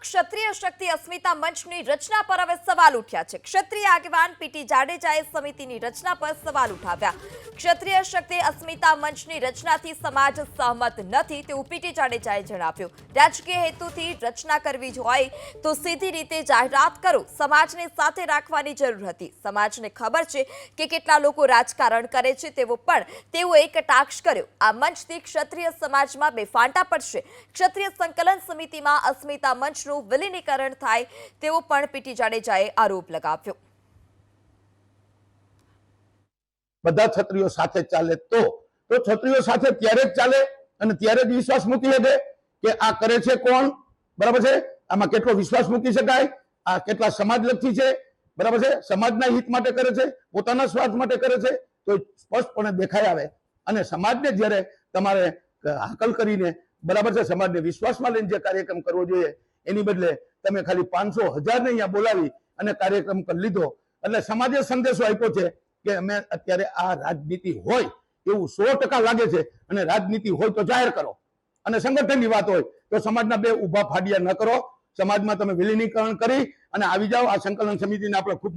ક્ષત્રિય શક્તિ અસ્મિતા મંચની રચના પર હવે સવાલ ઉઠ્યા છે. ક્ષત્રિય આગેવાન પીટી જાડેજાએ સમિતિની રચના પર સવાલ ઉઠાવ્યા. ક્ષત્રિય શક્તિ અસ્મિતા મંચની રચનાથી સમાજ સહમત નથી તેવું પીટી જાડેજાએ જણાવ્યું. રાજકીય હેતુથી રચના કરવી હોય તો સીધી રીતે જાહેરાત કરો. સમાજને સાથે રાખવાની જરૂર હતી. સમાજને ખબર છે કે કેટલા લોકો રાજકારણ કરે છે તેવો પણ તેઓએ કટાક્ષ કર્યો. આ મંચથી ક્ષત્રિય સમાજમાં બે ફાંટા પડશે. ક્ષત્રિય સંકલન સમિતિમાં અસ્મિતા મંચનું વિલીનીકરણ થાય તેવો પણ પીટી જાડેજાએ આરોપ લગાવ્યો. બધા છત્રીઓ સાથે ચાલે તો? તો છત્રીઓ સાથે ત્યારે જ ચાલે અને ત્યારે જ વિશ્વાસ મૂકી શકે કે આ કરે છે કોણ? બરાબર છે? આમાં કેટલો વિશ્વાસ મૂકી શકાય? આ કેટલા સમાજલક્ષી છે? બરાબર છે? સમાજના હિત માટે કરે છે? પોતાના સ્વાર્થ માટે કરે છે? તો સ્પષ્ટપણે દેખાઈ આવે. અને સમાજને જ્યારે તમારે હાકલ કરીને બરાબર છે, સમાજને વિશ્વાસમાં લઈને જે કાર્યક્રમ કરવો જોઈએ એની બદલે તમે ખાલી પાંચસો હજારને અહીંયા બોલાવી અને કાર્યક્રમ કરી લીધો. એટલે સમાજે સંદેશો આપ્યો છે કે અમે અત્યારે આ રાજનીતિ હોય એવું સો ટકા લાગે છે અને રાજનીતિ હોય તો જાહેર કરો. અને સંગઠનની વાત હોય તો સમાજના બે ઊભા ફાડિયા ન કરો. સમાજમાં તમે વિલીનીકરણ કરી અને આવી જાઓ. આ સંકલન સમિતિને આપણે ખૂબ